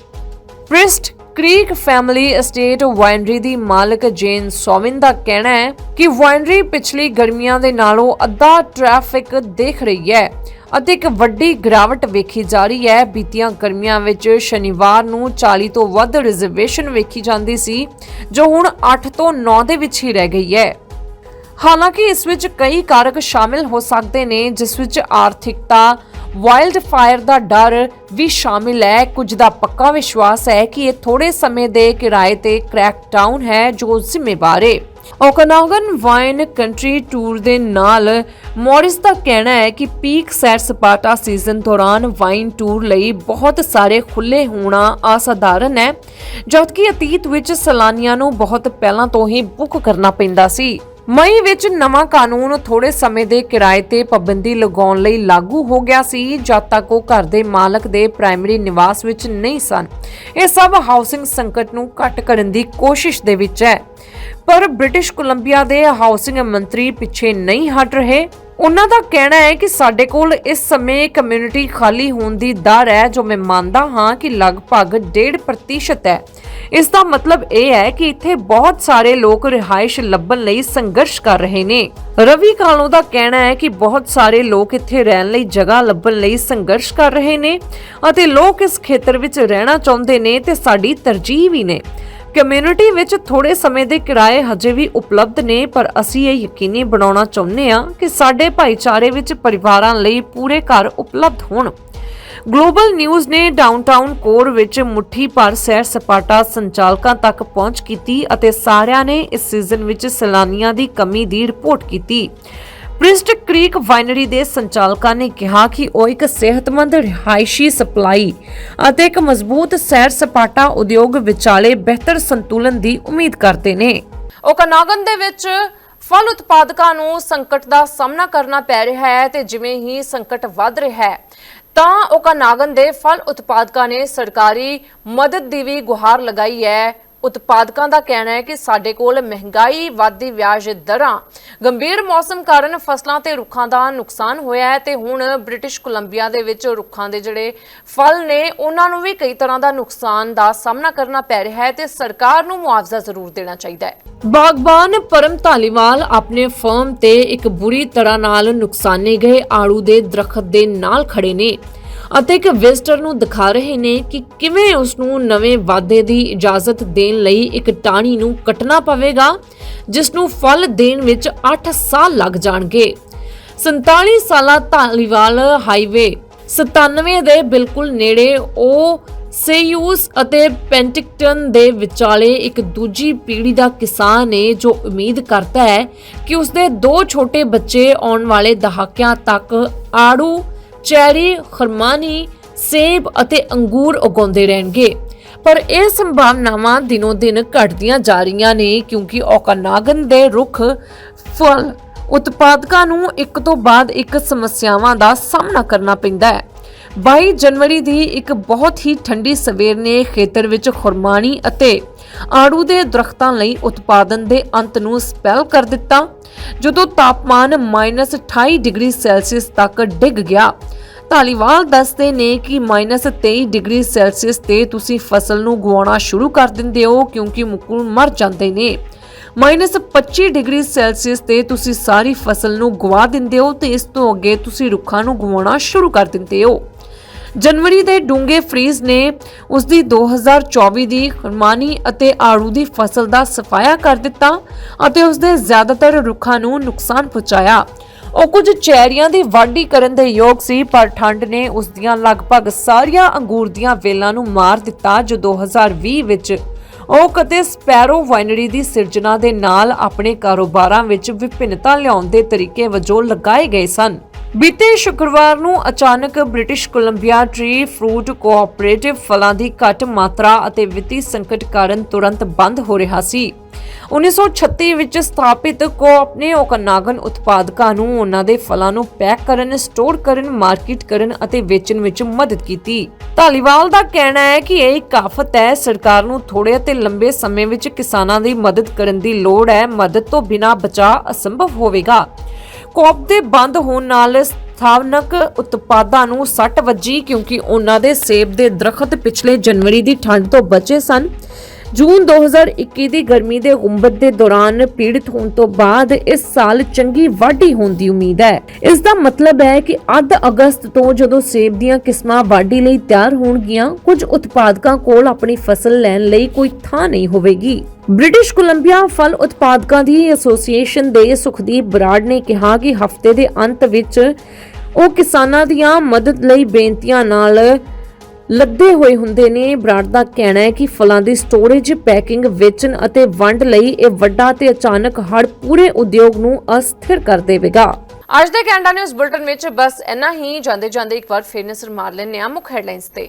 Priest Creek family estate winery ਦੀ ਮਾਲਕ ਜੇਨ ਸੋਵਿਨ ਦਾ ਕਹਿਣਾ ਹੈ ਕਿ ਵਾਈਨਰੀ ਪਿਛਲੀ ਗਰਮੀਆਂ ਦੇ ਨਾਲੋਂ ਅੱਧਾ ਟ੍ਰੈਫਿਕ ਦੇਖ ਰਹੀ ਹੈ ਅਤੇ ਇੱਕ ਵੱਡੀ ਗਿਰਾਵਟ ਵੇਖੀ ਜਾ ਰਹੀ ਹੈ। ਬੀਤੀਆਂ ਗਰਮੀਆਂ ਵਿੱਚ ਸ਼ਨੀਵਾਰ ਨੂੰ 40 ਤੋਂ ਵੱਧ ਰਿਜ਼ਰਵੇਸ਼ਨ ਵੇਖੀ ਜਾਂਦੀ ਸੀ, ਜੋ ਹੁਣ 8 ਤੋਂ 9 ਦੇ ਵਿੱਚ ਹੀ ਰਹਿ ਗਈ ਹੈ। ਹਾਲਾਂਕਿ ਇਸ ਵਿੱਚ ਕਈ ਕਾਰਕ ਸ਼ਾਮਿਲ ਹੋ ਸਕਦੇ ਨੇ, ਜਿਸ ਵਿੱਚ ਆਰਥਿਕਤਾ ਵਾਈਲਡ ਫਾਇਰ ਦਾ ਡਰ ਵੀ ਸ਼ਾਮਿਲ ਹੈ। ਕੁਝ ਦਾ ਪੱਕਾ ਵਿਸ਼ਵਾਸ ਹੈ ਕਿ ਇਹ ਥੋੜੇ ਸਮੇਂ ਦੇ ਕਿਰਾਏ ਤੇ ਕ੍ਰੈਕਡਾਊਨ ਹੈ ਜੋ ਜ਼ਿੰਮੇਵਾਰ ਹੈ ਓਕਨਾਗਨ ਵਾਈਨ ਕੰਟਰੀ ਟੂਰ ਦੇ ਨਾਲ ਮੌਰਿਸ ਦਾ ਕਹਿਣਾ ਹੈ ਕਿ ਪੀਕ ਸੈਰ ਸਪਾਟਾ ਸੀਜ਼ਨ ਦੌਰਾਨ ਵਾਈਨ ਟੂਰ ਲਈ ਬਹੁਤ ਸਾਰੇ ਖੁੱਲੇ ਹੋਣਾ ਅਸਾਧਾਰਨ ਹੈ, ਜਦਕਿ ਅਤੀਤ ਵਿੱਚ ਸੈਲਾਨੀਆਂ ਨੂੰ ਬਹੁਤ ਪਹਿਲਾਂ ਤੋਂ ਹੀ ਬੁੱਕ ਕਰਨਾ ਪੈਂਦਾ ਸੀ। ਮਈ ਵਿੱਚ ਨਵਾਂ ਕਾਨੂੰਨ ਥੋੜੇ ਸਮੇਂ ਦੇ ਕਿਰਾਏ ਤੇ ਪਾਬੰਦੀ ਲਗਾਉਣ ਲਈ ਲਾਗੂ ਹੋ ਗਿਆ ਸੀ, ਜਦ ਤੱਕ ਉਹ ਘਰ ਦੇ ਮਾਲਕ ਦੇ ਪ੍ਰਾਇਮਰੀ ਨਿਵਾਸ ਵਿੱਚ ਨਹੀਂ ਸਨ। ਇਹ ਸਭ ਹਾਊਸਿੰਗ ਸੰਕਟ ਨੂੰ ਘੱਟ ਕਰਨ ਦੀ ਕੋਸ਼ਿਸ਼ ਦੇ ਵਿੱਚ ਹੈ। ਪਰ ਬ੍ਰਿਟਿਸ਼ ਕੋਲੰਬੀਆ ਦੇ ਹਾਊਸਿੰਗ ਮੰਤਰੀ ਪਿੱਛੇ ਨਹੀਂ ਹਟ ਰਹੇ। ਉਹਨਾਂ ਦਾ ਕਹਿਣਾ ਹੈ ਕਿ ਸਾਡੇ ਕੋਲ ਇਸ ਸਮੇਂ ਕਮਿਊਨਿਟੀ ਖਾਲੀ ਹੋਣ ਦੀ ਦਰ ਹੈ, ਜੋ ਮੈਂ ਮੰਨਦਾ ਹਾਂ ਕਿ ਲਗਭਗ 1.5% ਹੈ। ਇਸ ਦਾ ਮਤਲਬ ਇਹ ਹੈ ਕਿ ਇੱਥੇ ਬਹੁਤ ਸਾਰੇ ਲੋਕ ਰਿਹਾਇਸ਼ ਲੱਭਣ ਲਈ ਸੰਘਰਸ਼ ਕਰ ਰਹੇ ਨੇ। ਰਵੀ ਕਾਲੋ ਦਾ ਕਹਿਣਾ ਹੈ ਕਿ ਬਹੁਤ ਸਾਰੇ ਲੋਕ ਇੱਥੇ ਰਹਿਣ ਲਈ ਜਗ੍ਹਾ ਲੱਭਣ ਲਈ ਸੰਘਰਸ਼ ਕਰ ਰਹੇ ਨੇ ਅਤੇ ਲੋਕ ਇਸ ਖੇਤਰ ਵਿੱਚ ਰਹਿਣਾ ਚਾਹੁੰਦੇ ਨੇ ਤੇ ਸਾਡੀ ਤਰਜੀਹ ਵੀ ਨੇ। ਕਮਿਊਨਿਟੀ ਵਿੱਚ ਥੋੜੇ ਸਮੇਂ ਦੇ ਕਿਰਾਏ ਹਜੇ ਵੀ ਉਪਲਬਧ ਨੇ, ਪਰ ਅਸੀਂ ਇਹ ਯਕੀਨੀ ਬਣਾਉਣਾ ਚਾਹੁੰਦੇ ਹਾਂ ਕਿ ਸਾਡੇ ਭਾਈਚਾਰੇ ਵਿੱਚ ਪਰਿਵਾਰਾਂ ਲਈ ਪੂਰੇ ਘਰ ਉਪਲਬਧ ਹੋਣ। ਗਲੋਬਲ ਨਿਊਜ਼ ਨੇ ਡਾਊਨਟਾਊਨ ਕੋਰ ਵਿੱਚ ਮੁੱਠੀ ਭਰ ਸੈਰ ਸਪਾਟਾ ਸੰਚਾਲਕਾਂ ਤੱਕ ਪਹੁੰਚ ਕੀਤੀ ਅਤੇ ਸਾਰਿਆਂ ਨੇ ਇਸ ਸੀਜ਼ਨ ਵਿੱਚ ਸੈਲਾਨੀਆਂ ਦੀ ਕਮੀ ਦੀ ਰਿਪੋਰਟ ਕੀਤੀ। ਪ੍ਰਿਸਟ ਕ੍ਰੀਕ ਵਾਈਨਰੀ ਦੇ ਸੰਚਾਲਕਾਂ ਨੇ ਕਿਹਾ ਕਿ ਉਹ ਇੱਕ ਸਿਹਤਮੰਦ ਰਿਹਾਇਸ਼ੀ ਸਪਲਾਈ ਅਤੇ ਇੱਕ ਮਜ਼ਬੂਤ ਸੈਰ ਸਪਾਟਾ ਉਦਯੋਗ ਵਿਚਾਲੇ ਬਿਹਤਰ ਸੰਤੁਲਨ ਦੀ ਉਮੀਦ ਕਰਦੇ ਨੇ। ਓਕਨਾਗਨ ਦੇ ਵਿੱਚ ਫਲ ਉਤਪਾਦਕਾਂ ਨੂੰ ਸੰਕਟ ਦਾ ਸਾਹਮਣਾ ਕਰਨਾ ਪੈ ਰਿਹਾ ਹੈ ਤੇ ਜਿਵੇਂ ਹੀ ਸੰਕਟ ਵੱਧ ਰਿਹਾ ਹੈ, ਤਾਂ ਓਕਨਾਗਨ ਦੇ ਫਲ ਉਤਪਾਦਕਾਂ ਨੇ ਸਰਕਾਰੀ ਮਦਦ ਦੀ ਵੀ ਗੁਹਾਰ ਲਗਾਈ ਹੈ। ਉਤਪਾਦਕਾਂ ਦਾ ਕਹਿਣਾ ਹੈ ਕਿ ਸਾਡੇ ਕੋਲ ਮਹਿੰਗਾਈ ਵਾਧੀ ਵਿਆਜ ਦਰਾਂ ਗੰਭੀਰ ਮੌਸਮ ਕਾਰਨ ਫਸਲਾਂ ਤੇ ਰੁੱਖਾਂ ਦਾ ਨੁਕਸਾਨ ਹੋਇਆ ਹੈ ਤੇ ਹੁਣ ਬ੍ਰਿਟਿਸ਼ ਕੋਲੰਬੀਆ ਦੇ ਵਿੱਚ ਰੁੱਖਾਂ ਦੇ ਜਿਹੜੇ ਫਲ ਨੇ, ਉਹਨਾਂ ਨੂੰ ਵੀ ਕਈ ਤਰ੍ਹਾਂ ਦਾ ਨੁਕਸਾਨ ਦਾ ਸਾਹਮਣਾ ਕਰਨਾ ਪੈ ਰਿਹਾ ਹੈ ਤੇ ਸਰਕਾਰ ਨੂੰ ਮੁਆਵਜ਼ਾ ਜ਼ਰੂਰ ਦੇਣਾ ਚਾਹੀਦਾ ਹੈ। ਬਾਗਬਾਨ ਪਰਮ ਧਾਲੀਵਾਲ ਆਪਣੇ ਫਰਮ ਤੇ ਇੱਕ ਬੁਰੀ ਤਰ੍ਹਾਂ ਨਾਲ ਨੁਕਸਾਨੇ ਗਏ ਆੜੂ ਦੇ ਦਰਖਤ ਦੇ ਨਾਲ ਖੜੇ ਨੇ। ਅਤੇ ਇੱਕ ਵਿਜ਼ਟਰ ਨੂੰ ਦਿਖਾ ਰਹੇ ਨੇ ਕਿ ਕਿਵੇਂ ਉਸ ਨੂੰ ਨਵੇਂ ਵਾਅਦੇ ਦੀ ਇਜਾਜ਼ਤ ਦੇਣ ਲਈ ਇੱਕ ਟਾਹਣੀ ਨੂੰ ਕੱਟਣਾ ਪਵੇਗਾ ਜਿਸ ਨੂੰ ਫਲ ਦੇਣ ਵਿੱਚ 8 ਸਾਲ ਲੱਗ ਜਾਣਗੇ। 47 ਸਾਲਾ ਧਾਲੀਵਾਲ ਹਾਈਵੇ 97 ਦੇ ਬਿਲਕੁਲ ਨੇੜੇ ਉਹ ਸੇਯੂਸ ਅਤੇ ਪੈਂਟਿਕਟਨ ਦੇ ਵਿਚਾਲੇ ਇੱਕ ਦੂਜੀ ਪੀੜ੍ਹੀ ਦਾ ਕਿਸਾਨ ਹੈ ਜੋ ਉਮੀਦ ਕਰਦਾ ਹੈ ਕਿ ਉਸਦੇ ਦੋ ਛੋਟੇ ਬੱਚੇ ਆਉਣ ਵਾਲੇ ਦਹਾਕਿਆਂ ਤੱਕ ਆੜੂ ਚੈਰੀ ਖਰਮਾਨੀ ਸੇਬ ਅਤੇ ਅੰਗੂਰ ਉਗਾਉਂਦੇ ਰਹਿਣਗੇ। ਪਰ ਇਹ ਸੰਭਾਵਨਾਵਾਂ ਦਿਨੋ ਦਿਨ ਘਟਦੀਆਂ ਜਾ ਰਹੀਆਂ ਨੇ ਕਿਉਂਕਿ ਔਕਨਾਗਨ ਦੇ ਰੁੱਖ ਫਲ ਉਤਪਾਦਕਾਂ ਨੂੰ ਇੱਕ ਤੋਂ ਬਾਅਦ ਇੱਕ ਸਮੱਸਿਆਵਾਂ ਦਾ ਸਾਹਮਣਾ ਕਰਨਾ ਪੈਂਦਾ ਹੈ। 22 ਜਨਵਰੀ ਦੀ ਇੱਕ ਬਹੁਤ ਹੀ ਠੰਡੀ ਸਵੇਰ ਨੇ ਖੇਤਰ ਵਿੱਚ ਖੁਰਮਾਣੀ ਅਤੇ ਆੜੂ ਦੇ ਦਰਖਤਾਂ ਲਈ ਉਤਪਾਦਨ ਦੇ ਅੰਤ ਨੂੰ ਸਪੈਲ ਕਰ ਦਿੱਤਾ, ਜਦੋਂ ਤਾਪਮਾਨ -28 ਡਿਗਰੀ ਸੈਲਸੀਅਸ ਤੱਕ ਡਿੱਗ ਗਿਆ। ਧਾਲੀਵਾਲ ਦੱਸਦੇ ਨੇ ਕਿ -23 ਡਿਗਰੀ ਸੈਲਸੀਅਸ ਤੇ ਤੁਸੀਂ ਫਸਲ ਨੂੰ ਗਵਾਉਣਾ ਸ਼ੁਰੂ ਕਰ ਦਿੰਦੇ ਹੋ ਕਿਉਂਕਿ ਮੁਕੁਲ ਮਰ ਜਾਂਦੇ ਨੇ। -25 ਡਿਗਰੀ ਸੈਲਸੀਅਸ ਤੇ ਤੁਸੀਂ ਸਾਰੀ ਫਸਲ ਨੂੰ ਗਵਾ ਦਿੰਦੇ ਹੋ ਤੇ ਇਸ ਤੋਂ ਅੱਗੇ ਤੁਸੀਂ ਰੁੱਖਾਂ ਨੂੰ ਗਵਾਉਣਾ ਸ਼ੁਰੂ ਕਰ ਦਿੰਦੇ ਹੋ। ਜਨਵਰੀ ਦੇ ਡੂੰਘੇ ਫਰੀਜ਼ ਨੇ ਉਸ ਦੀ 2024 ਦੀ ਖਰਮਾਨੀ ਅਤੇ ਆੜੂ ਦੀ ਫਸਲ ਦਾ ਸਫਾਇਆ ਕਰ ਦਿੱਤਾ ਅਤੇ ਉਸ ਦੇ ਜ਼ਿਆਦਾਤਰ ਰੁੱਖਾਂ ਨੂੰ ਨੁਕਸਾਨ ਪਹੁੰਚਾਇਆ। ਉਹ ਕੁਝ ਚੈਰੀਆਂ ਦੀ ਵਾਢੀ ਕਰਨ ਦੇ ਯੋਗ ਸੀ, ਪਰ ਠੰਡ ਨੇ ਉਸ ਦੀਆਂ ਲਗਭਗ ਸਾਰੀਆਂ ਅੰਗੂਰ ਦੀਆਂ ਵੇਲਾਂ ਨੂੰ ਮਾਰ ਦਿੱਤਾ, ਜੋ 2020 ਵਿੱਚ ਉਹ ਕਦੇ ਸਪੈਰੋ ਵਾਈਨਰੀ ਦੀ ਸਿਰਜਣਾ ਦੇ ਨਾਲ ਆਪਣੇ ਕਾਰੋਬਾਰਾਂ ਵਿੱਚ ਵਿਭਿੰਨਤਾ ਲਿਆਉਣ ਦੇ ਤਰੀਕੇ ਵਜੋਂ ਲਗਾਏ ਗਏ ਸਨ। ਬੀਤੇ ਸ਼ੁੱਕਰਵਾਰ ਨੂੰ ਅਚਾਨਕ British Columbia tree fruit cooperative ਫਲਾਂ ਦੀ ਘੱਟ ਮਾਤਰਾ ਅਤੇ ਵਿੱਤੀ ਸੰਕਟ ਕਾਰਨ ਤੁਰੰਤ ਬੰਦ ਹੋ ਰਿਹਾ ਸੀ 1936 ਵਿੱਚ ਸਥਾਪਿਤ ਕੋਆਪ ਨੇ ਓਕਨਾਗਨ ਉਤਪਾਦਕਾਂ ਨੂੰ ਉਹਨਾਂ ਦੇ ਫਲਾਂ ਨੂੰ ਪੈਕ ਕਰਨ, ਸਟੋਰ ਕਰਨ, ਮਾਰਕੀਟ ਕਰਨ ਅਤੇ ਵੇਚਣ ਵਿੱਚ ਮਦਦ ਕੀਤੀ। ਧਾਲੀਵਾਲ ਦਾ ਕਹਿਣਾ ਹੈ ਕਿ ਇਹ ਇੱਕ ਆਫਤ ਹੈ ਸਰਕਾਰ ਨੂੰ ਥੋੜੇ ਅਤੇ ਲੰਬੇ ਸਮੇਂ ਵਿੱਚ ਕਿਸਾਨਾਂ ਦੀ ਮਦਦ ਕਰਨ ਦੀ ਲੋੜ ਹੈ ਮਦਦ ਤੋਂ ਬਿਨਾਂ ਬਚਾਅ ਅਸੰਭਵ ਹੋਵੇਗਾ। ਕੋਪ ਦੇ ਬੰਦ ਹੋਣ ਨਾਲ ਸਥਾਨਕ ਉਤਪਾਦਾਂ ਨੂੰ ਸੱਟ ਵੱਜੀ ਕਿਉਂਕਿ ਉਹਨਾਂ ਦੇ ਸੇਬ ਦੇ ਦਰਖਤ ਪਿਛਲੇ ਜਨਵਰੀ ਦੀ ਠੰਡ ਤੋਂ ਬਚੇ ਸਨ। ਜੂਨ 2021 ਦੀ ਗਰਮੀ ਦੇ ਗੁੰਬਦ ਦੇ ਦੌਰਾਨ ਪੀੜਤ ਹੋਣ ਤੋਂ ਬਾਅਦ ਇਸ ਸਾਲ ਚੰਗੀ ਵਾਢੀ ਹੋਣ ਦੀ ਉਮੀਦ ਹੈ। ਇਸ ਦਾ ਮਤਲਬ ਹੈ ਕਿ ਅੱਧ ਅਗਸਤ ਤੋਂ ਜਦੋਂ ਸੇਬ ਦੀਆਂ ਕਿਸਮਾਂ ਵਾਢੀ ਲਈ ਤਿਆਰ ਹੋਣਗੀਆਂ, ਕੁਝ ਉਤਪਾਦਕਾਂ ਕੋਲ ਆਪਣੀ ਫਸਲ ਲੈਣ ਲਈ ਕੋਈ ਥਾਂ ਨਹੀਂ ਹੋਵੇਗੀ। ਬ੍ਰਿਟਿਸ਼ ਕੋਲੰਬੀਆ ਫਲ ਉਤਪਾਦਕਾਂ ਦੀ ਐਸੋਸੀਏਸ਼ਨ ਦੇ ਸੁਖਦੀਪ ਬਰਾੜ ਨੇ ਕਿਹਾ ਕਿ ਹਫ਼ਤੇ ਦੇ ਅੰਤ ਵਿੱਚ ਉਹ ਕਿਸਾਨਾਂ ਦੀਆਂ ਮਦਦ ਲਈ ਬੇਨਤੀਆਂ ਨਾਲ ਲੱਦੇ ਹੋਏ ਹੁੰਦੇ ਨੇ। ਬਰਾੜ ਦਾ ਕਹਿਣਾ ਹੈ ਕਿ ਫਲਾਂ ਦੀ ਸਟੋਰੇਜ ਪੈਕਿੰਗ ਵੇਚਣ ਅਤੇ ਵੰਡ ਲਈ ਇਹ ਵੱਡਾ ਤੇ ਅਚਾਨਕ ਹੜ ਪੂਰੇ ਉਦਯੋਗ ਨੂੰ ਅਸਥਿਰ ਕਰ ਦੇਵੇਗਾ। ਅੱਜ ਦੇ ਕੈਨੇਡਾ ਨਿਊਜ਼ ਬੁਲਟਨ ਵਿੱਚ ਬਸ ਇੰਨਾ ਹੀ। ਜਾਂਦੇ ਜਾਂਦੇ ਇੱਕ ਵਾਰ ਫੇਰ ਨਜ਼ਰ ਮਾਰ ਲੈਂਦੇ ਹਾਂ ਮੁੱਖ ਹੈਡਲਾਈਨਸ ਤੇ।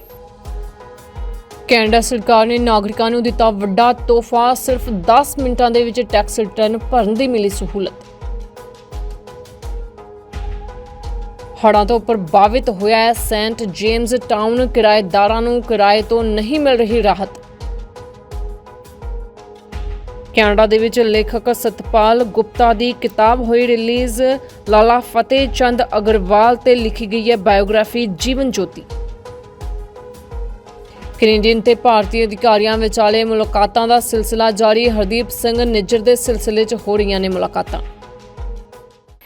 ਕੈਨੇਡਾ ਸਰਕਾਰ ਨੇ ਨਾਗਰਿਕਾਂ ਨੂੰ ਦਿੱਤਾ ਵੱਡਾ ਤੋਹਫਾ। ਸਿਰਫ 10 ਮਿੰਟਾਂ ਦੇ ਵਿੱਚ ਟੈਕਸ ਰਿਟਰਨ ਭਰਨ ਦੀ ਮਿਲੀ ਸਹੂਲਤ। ਹੜ੍ਹਾਂ ਤੋਂ ਪ੍ਰਭਾਵਿਤ ਹੋਇਆ ਹੈ, ਸੈਂਟ ਜੇਮਸ ਟਾਊਨ ਕਿਰਾਏਦਾਰਾਂ ਨੂੰ ਕਿਰਾਏ ਤੋਂ ਨਹੀਂ ਮਿਲ ਰਹੀ ਰਾਹਤ। ਕੈਨੇਡਾ ਦੇ ਵਿੱਚ ਲੇਖਕ ਸਤਪਾਲ ਗੁਪਤਾ ਦੀ ਕਿਤਾਬ ਹੋਈ ਰਿਲੀਜ਼, ਲਾਲਾ ਫਤਿਹ ਚੰਦ ਅਗਰਵਾਲ ਤੇ ਲਿਖੀ ਗਈ ਹੈ ਬਾਇਓਗ੍ਰਾਫੀ ਜੀਵਨ ਜੋਤੀ। ਕੈਨੇਡੀਅਨ ਤੇ ਭਾਰਤੀ ਅਧਿਕਾਰੀਆਂ ਵਿਚਾਲੇ ਮੁਲਾਕਾਤਾਂ ਦਾ ਸਿਲਸਿਲਾ ਜਾਰੀ, ਹਰਦੀਪ ਸਿੰਘ ਨਿੱਜਰ ਦੇ ਸਿਲਸਿਲੇ 'ਚ ਹੋ ਰਹੀਆਂ ਨੇ ਮੁਲਾਕਾਤਾਂ।